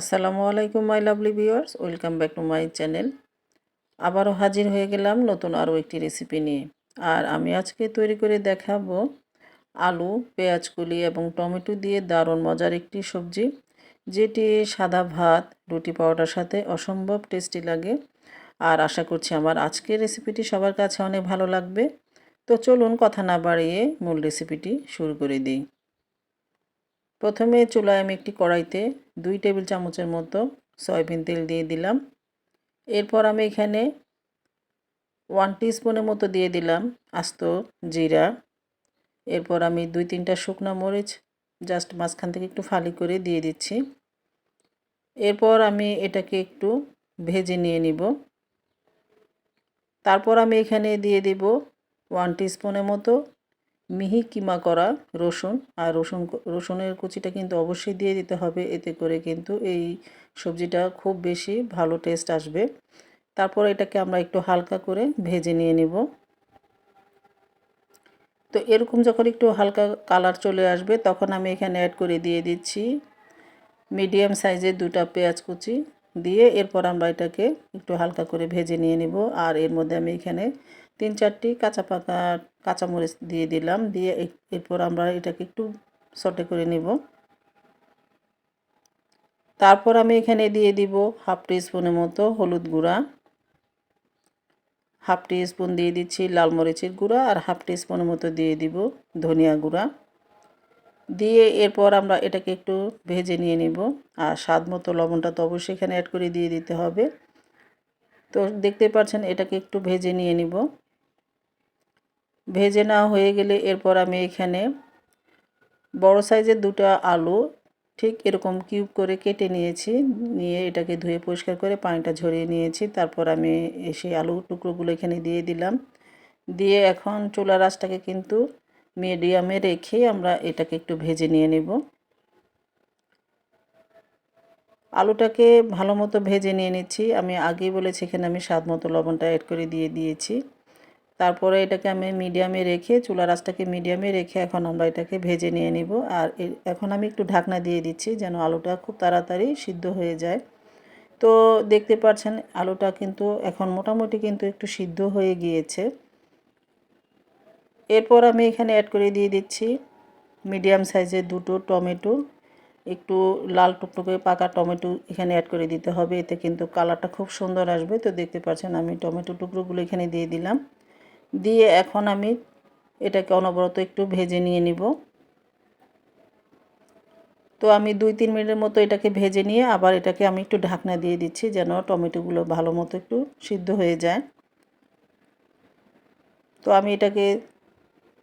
আসসালামু আলাইকুম my lovely viewers welcome back to my channel আবারও হাজির হয়ে গেলাম নতুন আরও একটি রেসিপি নিয়ে। আর আমি আজকে তৈরি করে দেখাবো আলু পেঁয়াজ কলি এবং টমেটো দিয়ে দারুণ মজার একটি সবজি, যেটি সাদা ভাত, রুটি পাউডার সাথে অসম্ভব টেস্টি লাগে। আর আশা করছি আমার আজকের রেসিপিটি সবার কাছে অনেক ভালো লাগবে। তো চলুন কথা না বাড়িয়ে মূল রেসিপিটি শুরু করে দিই। প্রথমে চুলায় আমি একটি কড়াইতে দুই টেবিল চামচের মতো সয়াবিন তেল দিয়ে দিলাম। এরপর আমি এখানে ওয়ান স্পুনের মতো দিয়ে দিলাম আস্ত জিরা। এরপর আমি দুই তিনটা শুকনো মরিচ জাস্ট মাঝখান থেকে একটু ফালি করে দিয়ে দিচ্ছি। এরপর আমি এটাকে একটু ভেজে নিয়ে নিব। তারপর আমি এখানে দিয়ে দিব ওয়ান স্পুনের মতো মিহি কিমা করা রসুন আর রসুন রসুনের কুচিটা কিন্তু অবশ্যই দিয়ে দিতে হবে। এতে করে কিন্তু এই সবজিটা খুব বেশি ভালো টেস্ট আসবে। তারপর এটাকে আমরা একটু হালকা করে ভেজে নিয়ে নিব। তো এরকম যখন একটু হালকা কালার চলে আসবে, তখন আমি এখানে অ্যাড করে দিয়ে দিচ্ছি মিডিয়াম সাইজের দুটা পেঁয়াজ কুচি দিয়ে এরপর আমরা এটাকে একটু হালকা করে ভেজে নিয়ে নিব। আর এর মধ্যে আমি এখানে তিন চারটি কাঁচা পাকা কাঁচামরিচ দিয়ে দিলাম, দিয়ে এরপর আমরা এটাকে একটু সটে করে নিব। তারপর আমি এখানে দিয়ে দিব হাফ স্পুনের মতো হলুদ গুঁড়া। হাফ স্পুন দিয়ে দিচ্ছি লাল মরিচের গুঁড়া আর হাফ স্পুনের মতো দিয়ে দিব ধনিয়া গুঁড়া। দিয়ে এরপর আমরা এটাকে একটু ভেজে নিয়ে নিব আর স্বাদ মতো লবণটা তো অবশ্যই এখানে অ্যাড করে দিয়ে দিতে হবে। তো দেখতে পাচ্ছেন এটাকে একটু ভেজে নিয়ে নিব। ভেজে নেওয়া হয়ে গেলে এরপর আমি এখানে বড় সাইজের দুটো আলু ঠিক এরকম কিউব করে কেটে নিয়েছি, নিয়ে এটাকে ধুয়ে পরিষ্কার করে পানিটা ঝরিয়ে নিয়েছি। তারপর আমি সেই আলু টুকরোগুলো এখানে দিয়ে দিলাম। দিয়ে এখন চুলা রাসটাকে কিন্তু মিডিয়ামে রেখে আমরা এটাকে একটু ভেজে নিয়ে নেব। আলুটাকে ভালো মতো ভেজে নিয়ে নিচ্ছি। আমি আগেই বলেছি এখানে আমি স্বাদ মতো লবণটা অ্যাড করে দিয়ে দিয়েছি। তারপরে এটাকে আমি মিডিয়ামে রেখে, চুলা রাসটাকে মিডিয়ামে রেখে এখন আমরা এটাকে ভেজে নিয়ে নিব। আর এখন আমি একটু ঢাকনা দিয়ে দিচ্ছি যেন আলুটা খুব তাড়াতাড়ি সিদ্ধ হয়ে যায়। তো দেখতে পাচ্ছেন আলুটা কিন্তু এখন মোটামুটি কিন্তু একটু সিদ্ধ হয়ে গিয়েছে। এরপর আমি এখানে অ্যাড করে দিয়ে দিচ্ছি মিডিয়াম সাইজের দুটো টমেটো। একটু লাল টুকটুকে পাকা টমেটো এখানে অ্যাড করে দিতে হবে, এতে কিন্তু কালারটা খুব সুন্দর আসবে। তো দেখতে পাচ্ছেন আমি টমেটো টুকরোগুলো এখানে দিয়ে দিলাম। দিয়ে এখন আমি এটাকে অনবরত একটু ভেজে নিয়ে নিব। তো আমি দুই তিন মিনিটের মতো এটাকে ভেজে নিয়ে আবার এটাকে আমি একটু ঢাকনা দিয়ে দিচ্ছি যেন টমেটোগুলো ভালো মতো একটু সিদ্ধ হয়ে যায়। তো আমি এটাকে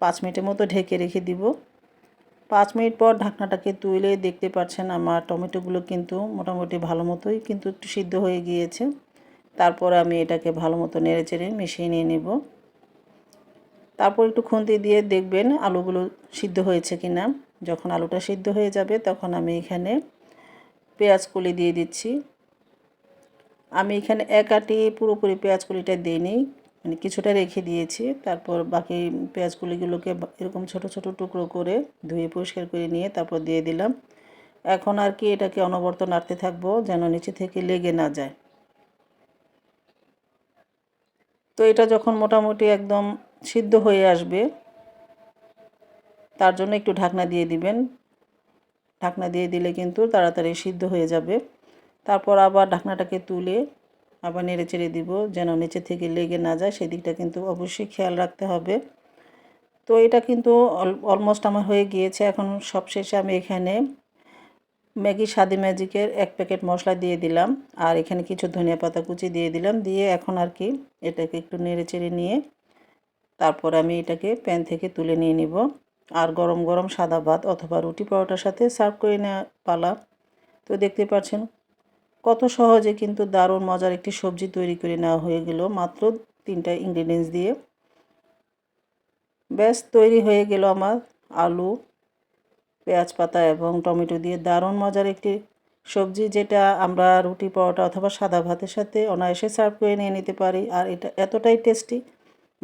পাঁচ মিনিটের মতো ঢেকে রেখে দিব। পাঁচ মিনিট পর ঢাকনাটাকে তুলে দেখতে পাচ্ছেন আমার টমেটোগুলো কিন্তু মোটামুটি ভালো মতোই কিন্তু একটু সিদ্ধ হয়ে গিয়েছে। তারপর আমি এটাকে ভালো মতো নেড়ে চেড়ে মিশিয়ে নিয়ে নেব। তারপর একটু খুন্তি দিয়ে দেখবেন আলুগুলো সিদ্ধ হয়েছে কি না যখন আলুটা সিদ্ধ হয়ে যাবে তখন আমি এখানে পেঁয়াজ কলি দিয়ে দিচ্ছি। আমি এখানে এক আটি পুরোপুরি পেঁয়াজ কলিটা দিইনি মানে কিছুটা রেখে দিয়েছি। তারপর বাকি পেঁয়াজ কলিগুলোকে এরকম ছোট ছোট টুকরো করে ধুয়ে পরিষ্কার করে নিয়ে তারপর দিয়ে দিলাম। এখন আর কি এটাকে অনবরত নাড়তে থাকব যেন নিচে থেকে লেগে না যায়। তো এটা যখন মোটামুটি একদম সিদ্ধ হয়ে আসবে, তার জন্য একটু ঢাকনা দিয়ে দিবেন। ঢাকনা দিয়ে দিলে কিন্তু তাড়াতাড়ি সিদ্ধ হয়ে যাবে। তারপর আবার ঢাকনাটাকে তুলে আবার নেড়ে চেড়ে দিব, যেন নিচে থেকে লেগে না যায়। সেদিকটা কিন্তু অবশ্যই খেয়াল রাখতে হবে। তো এটা কিন্তু অলমোস্ট আমার হয়ে গিয়েছে। এখন সবশেষে আমি এখানে ম্যাগি স্বাদি ম্যাজিকের এক প্যাকেট মশলা দিয়ে দিলাম। আর এখানে কিছু ধনিয়া পাতা কুচি দিয়ে দিলাম। দিয়ে এখন আর কি এটাকে একটু নেড়ে চেড়ে নিয়ে তারপর আমি এটাকে প্যান থেকে তুলে নিয়ে নিব। আর গরম গরম সাদা ভাত অথবা রুটি পরোটার সাথে সার্ভ করে নেওয়া পালা। তো দেখতে পাচ্ছেন কত সহজে কিন্তু দারুণ মজার একটি সবজি তৈরি করে নেওয়া হয়ে গেল মাত্র তিনটা ইনগ্রিডিয়েন্টস দিয়ে। ব্যাস, তৈরি হয়ে গেল আমার আলু, পেঁয়াজ পাতা এবং টমেটো দিয়ে দারুণ মজার একটি সবজি যেটা আমরা রুটি, পরোটা অথবা সাদা ভাতের সাথে অনায়াসে সার্ভ করে নিয়ে নিতে পারি। আর এটা এতটাই টেস্টি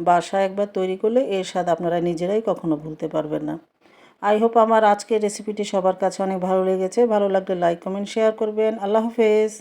বাসা একবার তৈরি করলে এর স্বাদ আপনারা নিজেরাই কখনো ভুলতে পারবেন না। আই হোপ আমার আজকের রেসিপিটি সবার কাছে অনেক ভালো লেগেছে। ভালো লাগলে লাইক কমেন্ট শেয়ার করবেন। আল্লাহ হাফেজ।